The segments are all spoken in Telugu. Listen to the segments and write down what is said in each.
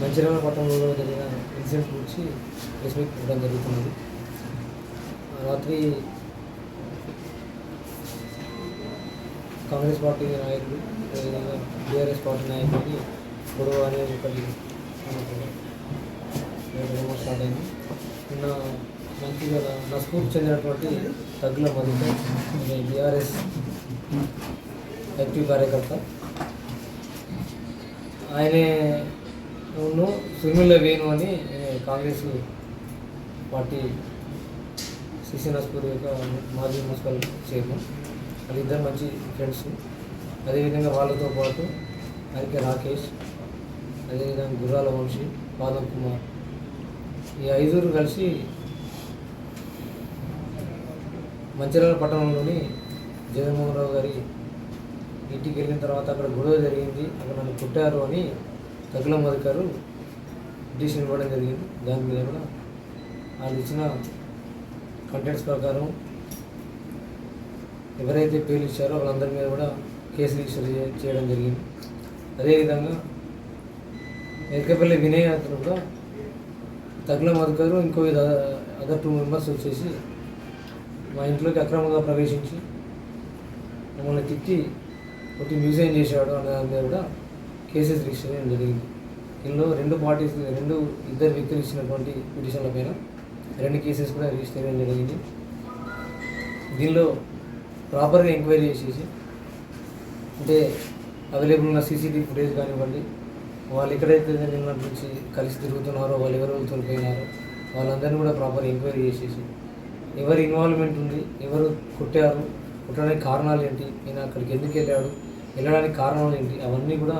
మంచిర్యాల పట్టణంలో జరిగిన ఇన్సిడెంట్ గురించి ప్రెస్ మీట్ పెట్టడం జరుగుతున్నది. రాత్రి కాంగ్రెస్ పార్టీ నాయకులు అదేవిధంగా బీఆర్ఎస్ పార్టీ నాయకులకి గొడవ అనేది ఒకటి మనకు స్టార్ట్ అయింది. నిన్న మంచిగా నస్పూర్కి చెందినటువంటి తగ్గుల మధుతో బీఆర్ఎస్ యాక్టివ్ కార్యకర్త ఆయనే ఉన్ను సుర్మిల వేణు అని కాంగ్రెస్ పార్టీ సిసి నస్పూర్ యొక్క మాజీ మున్సిపల్ చైర్మన్. వాళ్ళిద్దరు మంచి ఫ్రెండ్స్ అదేవిధంగా వాళ్ళతో పాటు అరికే రాకేష్ అదేవిధంగా గుర్రాల వంశీ పాదం కుమార్. ఈ ఐదుగురు కలిసి మంచిర్యాల పట్టణంలోని జగన్మోహన్ రావు గారి ఇంటికి వెళ్ళిన తర్వాత అక్కడ గొడవ జరిగింది. అక్కడ నన్ను కుట్టారు అని తగుల మధుకారు పిటిషన్ ఇవ్వడం జరిగింది. దాని మీద కూడా వాళ్ళు ఇచ్చిన కంటెంట్స్ ప్రకారం ఎవరైతే పేర్లు ఇచ్చారో వాళ్ళందరి మీద కూడా కేసు రిజిస్టర్ చేయడం జరిగింది. అదేవిధంగా ఎరకపల్లి వినయ్ అతను కూడా తగుల మధుకారు ఇంకో అదర్ టూ మెంబర్స్ వచ్చేసి మా ఇంట్లోకి అక్రమంగా ప్రవేశించి మమ్మల్ని తిట్టి ఒకటి మ్యూజియం చేశాడు అనే దాని మీద కూడా కేసెస్ రిజిస్టర్ చేయడం జరిగింది. ఇందులో రెండు పార్టీస్ రెండు ఇద్దరు వ్యక్తులు ఇచ్చినటువంటి పిటిషన్ల పైన రెండు కేసెస్ కూడా రిజిస్టర్ చేయడం జరిగింది. దీనిలో ప్రాపర్గా ఎంక్వైరీ చేసేసి అంటే అవైలబుల్ ఉన్న సీసీటీవీ ఫుటేజ్ కానివ్వండి వాళ్ళు ఎక్కడైతే నిన్న నుంచి కలిసి తిరుగుతున్నారో వాళ్ళు ఎవరెవరితో పోయినారో వాళ్ళందరినీ కూడా ప్రాపర్ ఎంక్వైరీ చేసేసి ఎవరి ఇన్వాల్వ్మెంట్ ఉంది ఎవరు కొట్టారు కొట్టడానికి కారణాలు ఏంటి ఈయన అక్కడికి ఎందుకు వెళ్ళాడు వెళ్ళడానికి కారణాలు ఏంటి అవన్నీ కూడా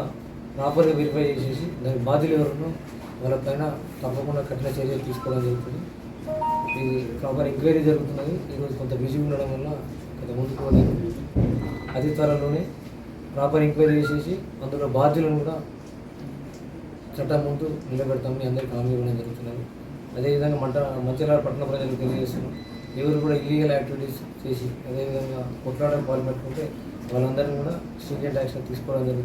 ప్రాపర్గా వెరిఫై చేసేసి దానికి బాధ్యులు ఎవరున్నో వాళ్ళపైన తప్పకుండా కఠిన చర్యలు తీసుకోవడం జరుగుతుంది. ఇది ప్రాపర్ ఎంక్వైరీ జరుగుతున్నది. ఈరోజు కొంత బిజీ ఉండడం వల్ల కొంత ముందుకు పోలేదు. అతి త్వరలోనే ప్రాపర్ ఎంక్వైరీ చేసేసి అందులో బాధ్యులను కూడా చట్టం ముందు నిలబెడతామని అందరికీ హామీ ఇవ్వడం జరుగుతున్నది. అదేవిధంగా మంట మంచిర్యాల పట్టణ ప్రజలకు తెలియజేస్తున్నాం. ఎవరు కూడా ఇల్లీగల్ యాక్టివిటీస్ చేసి అదేవిధంగా కొట్లాడడం పాల్పట్టుకుంటే వాళ్ళందరినీ కూడా స్ట్రింజెంట్ యాక్షన్ తీసుకోవడం జరుగుతుంది.